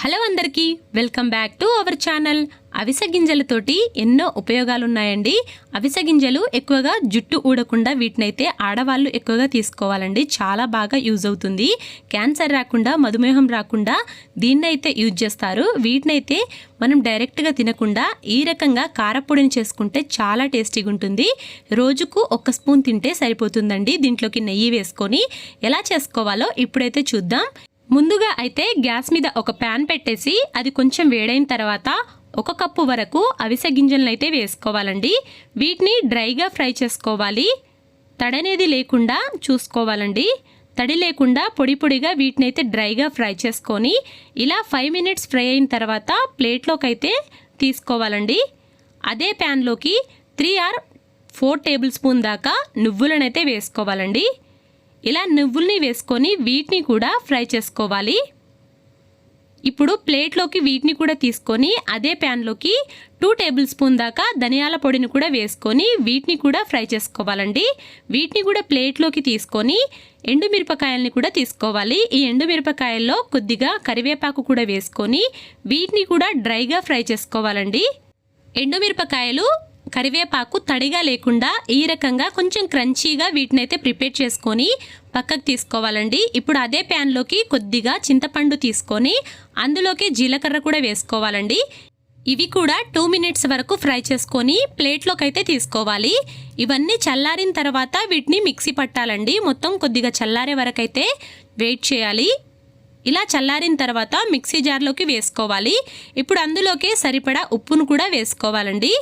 Hello అందరికీ welcome back to our channel. అవిసె గింజలతోటి ఎన్నో ఉపయోగాలు ఉన్నాయండి అవిసె గింజలు ఎక్కువగా జుట్టు ఊడకుండా వీటినైతే ఆడవాళ్ళు ఎక్కువగా తీసుకోవాలండి. చాలా బాగా యూజ్ అవుతుంది. క్యాన్సర్ రాకుండా మధుమేహం రాకుండా దీన్నైతే యూజ్ చేస్తారు. వీటినైతే మనం డైరెక్ట్గా తినకుండా ఈ రకంగా కారపొడిని చేసుకుంటే చాలా టేస్టీగా ఉంటుంది. రోజుకు ఒక స్పూన్ తింటే సరిపోతుందండి. దీంట్లోకి నెయ్యి వేసుకొని ఎలా చేసుకోవాలో ఇప్పుడైతే చూద్దాం. ముందుగా అయితే గ్యాస్ మీద ఒక ప్యాన్ పెట్టేసి అది కొంచెం వేడైన తర్వాత ఒక కప్పు వరకు అవిసె గింజలను అయితే వేసుకోవాలండి. వీటిని డ్రైగా ఫ్రై చేసుకోవాలి. తడనేది లేకుండా చూసుకోవాలండి. తడి లేకుండా పొడి పొడిగా వీటిని అయితే డ్రైగా ఫ్రై చేసుకొని ఇలా ఫైవ్ మినిట్స్ ఫ్రై అయిన తర్వాత ప్లేట్లోకి అయితే తీసుకోవాలండి. అదే ప్యాన్లోకి three or four tablespoon దాకా నువ్వులనైతే వేసుకోవాలండి. ఇలా నువ్వుల్ని వేసుకొని వీటిని కూడా ఫ్రై చేసుకోవాలి. ఇప్పుడు ప్లేట్లోకి వీటిని కూడా తీసుకొని అదే ప్యాన్లోకి టూ టేబుల్ స్పూన్ దాకా ధనియాల పొడిని కూడా వేసుకొని వీటిని కూడా ఫ్రై చేసుకోవాలండి. వీటిని కూడా ప్లేట్లోకి తీసుకొని ఎండుమిరపకాయల్ని కూడా తీసుకోవాలి. ఈ ఎండుమిరపకాయల్లో కొద్దిగా కరివేపాకు కూడా వేసుకొని వీటిని కూడా డ్రైగా ఫ్రై చేసుకోవాలండి. ఎండుమిరపకాయలు కరివేపాకు తడిగా లేకుండా ఈ రకంగా కొంచెం క్రంచీగా వీటినైతే ప్రిపేర్ చేసుకొని పక్కకు తీసుకోవాలండి. ఇప్పుడు అదే ప్యాన్లోకి కొద్దిగా చింతపండు తీసుకొని అందులోకి జీలకర్ర కూడా వేసుకోవాలండి. ఇవి కూడా టూ మినిట్స్ వరకు ఫ్రై చేసుకొని ప్లేట్లోకి అయితే తీసుకోవాలి. ఇవన్నీ చల్లారిన తర్వాత వీటిని మిక్సీ పట్టాలండి. మొత్తం కొద్దిగా చల్లారే వరకు అయితే వెయిట్ చేయాలి. ఇలా చల్లారిన తర్వాత మిక్సీ జార్లోకి వేసుకోవాలి. ఇప్పుడు అందులోకి సరిపడా ఉప్పును కూడా వేసుకోవాలండి.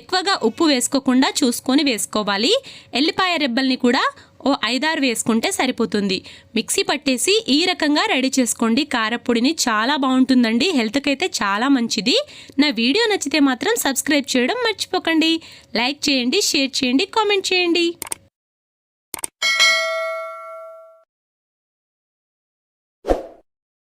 ఎక్కువగా ఉప్పు వేసుకోకుండా చూసుకొని వేసుకోవాలి. ఎల్లిపాయ రెబ్బల్ని కూడా ఓ ఐదారు వేసుకుంటే సరిపోతుంది. మిక్సీ పట్టేసి ఈ రకంగా రెడీ చేసుకోండి. కారపొడిని చాలా బాగుంటుందండి. హెల్త్కి అయితే చాలా మంచిది. నా వీడియో నచ్చితే మాత్రం సబ్స్క్రైబ్ చేయడం మర్చిపోకండి. లైక్ చేయండి షేర్ చేయండి కామెంట్ చేయండి.